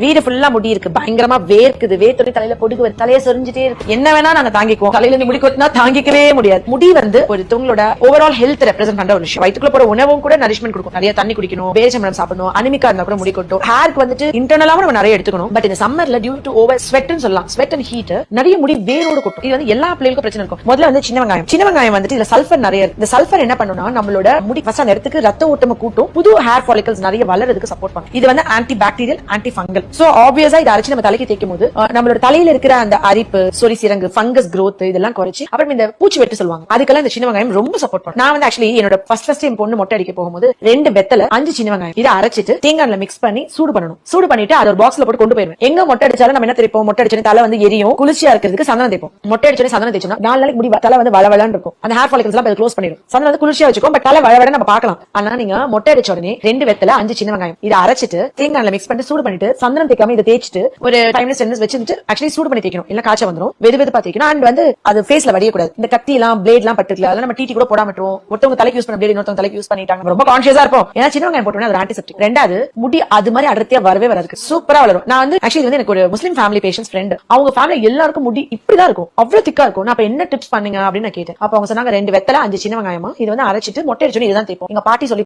வீடு ஃபுல்லா முடி இருக்கு பயங்கரமா வேர்க்குது. வேர்த்துறை தலையில பொடுக்கு வருது தலையை சொரிஞ்சுட்டே இருக்கு. என்ன வேணா நாங்க தாங்கிக்குவோம். தலையில இருந்து முடி கொட்டினா தாங்கிக்கவே முடியாது. முடி வந்து ஒரு தங்களோட ஓவரால் ஹெல்த் ரெப்ரசென்ட் பண்ற ஒரு விஷயம். வயிற்றுக்குள்ள போற உணவும் கூட நரிஷ்மெண்ட் கொடுக்கும். நிறைய தண்ணி குடிக்கணும். பேரிச்சம்பழம் சாப்பிடணும். அனிமிக்கா இருந்தா கூட முடி கொட்டும். ஹேருக்கு வந்துட்டு இன்டர்னலாவும் நம்ம நிறைய எடுத்துக்கணும். பட் இந்த சம்மர்ல டியூ டு ஓவர் ஸ்வெட்னு சொல்லலாம். ஸ்வெட் அண்ட் ஹீட் நிறைய முடி வேரோடு கொட்டும். இது வந்து எல்லா பிள்ளைகளுக்கும் பிரச்சனை இருக்கும். முதல்ல வந்து சின்ன வெங்காயம். சின்ன வெங்காயம் வந்துட்டு இதுல சல்ஃபர் நிறைய இருக்கு. இந்த சல்ஃபர் என்ன பண்ணும்னா நம்மளோட முடி ஃபர்ஸ்ட் அந்த இடத்துக்கு ரத்த ஓட்டம கூட்டும். புது ஹேர் ஃபாலிகல்ஸ் நிறைய வளர்றதுக்கு சப்போர்ட் பண்ணும். இது வந்து anti bacterial anti fungal so ஆப்வியஸா இதை அரைச்சு நம்ம தலைக்கு தேய்க்கும் போது நம்மளோட தலையில இருக்கிற அந்த அரிப்பு சொரி சிறங்கு ஃபங்கஸ் க்ரோத் இதெல்லாம் குறைச்சு அப்புறம் இந்த பூச்சி வெட்டு சொல்லுவாங்க. அதுக்கெல்லாம் இந்த சின்ன வெங்காயம் ரொம்ப சப்போர்ட் பண்ணும். நான் வந்து ஆக்சுவலி என்னோட ஃபர்ஸ்ட் ஃபர்ஸ்ட் என் பொண்ணு மொட்டை அடிக்க போகும்போது ரெண்டு வெத்தல அஞ்சு சின்ன வெங்காயம் இதை அரைச்சிட்டு தேங்காய்ல மிக்ஸ் பண்ணி சூடு பண்ணணும். சூடு பண்ணிட்டு அதை ஒரு பாக்ஸ்ல போட்டு கொண்டு போயிருவேன். எங்க மொட்டை அடிச்சாலும் நம்ம என்ன தெரிப்போம் மொட்டை அடிச்சோம் தலை வந்து எரியும் குளிர்ச்சியா இருக்கிறதுக்கு சந்தனம் தேய்ப்போம். மொட்டை அடிச்சோட சந்தனம் தேய்ச்சோம்னா நாலு நாளைக்கு முடி தலை வந்து வளவளன்னு இருக்கும். அந்த ஹேர் ஃபாலிகல்ஸ் எல்லாம் க்ளோஸ் பண்ணிடும். சந்தனம் வந்து குளிர்ச்சியா வச்சுக்கும் பட் தலை வளவட நம்ம பார்க்கலாம். ஆனா நீங்க மொட்டை அடிச்ச உடனே ரெண்டு வெத்தல அஞ்சு சின்ன வெங்காயம் இதை அரைச்சிட்டு தேங்காய்ல மிக்ஸ் பண்ணிட்டு சூடு பண்ணிட்டு சந்தனம் தேய்க்காம இதை தேய்ச்சிட்டு ஒரு ஃபைவ் மினிட்ஸ் டென் வச்சுட்டு ஆக்சுவலி சூடு பண்ணி தேய்க்கணும். இல்ல காய்ச்சல் வந்துரும். வெது வெதுப்பா தேய்க்கணும். அண்ட் வந்து அது ஃபேஸ்ல வடியக்கூடாது இந்த கத்தி எல்லாம் பிளேட் எல்லாம் பட்டுக்கல அதெல்லாம் நம்ம டிடி கூட போடாம விட்டுருவோம். ஒருத்தவங்க தலைக்கு யூஸ் பண்ண பிளேட் இன்னொருத்தவங்க தலைக்கு யூஸ் பண்ணிட்டாங்க. ரொம்ப கான்சியஸா இருப்போம். ஏன்னா சின்ன வெங்காயம் போட்டோம்னா அது ஆன்டிசெப்டிக் ரெண்டாவது முடி அது மாதிரி அடர்த்தியா வரவே வராது. சூப்பரா வளரும். நான் வந்து ஆக்சுவலி வந்து எனக்கு ஒரு முஸ்லீம் ஃபேமிலி பேஷன்ஸ் ஃப்ரெண்ட் அவங்க ஃபேமிலி எல்லாருக்கும் முடி இப்படிதான் இருக்கும். அவ்வளவு திக்கா இருக்கும். நான் அப்ப என்ன டிப்ஸ் பண்ணுங்க அப்படின்னு நான் கேட்டேன். அப்ப அவங்க சொன்னாங்க ரெண்டு வெத்தலை அஞ்சு சின்ன வெங்காயமா. இது வந்து அரைச்சிட்டு மொட்டை அடிச்சோன்னு இதுதான் தேய்ப்போம். எங்க பாட்டி சொல்லி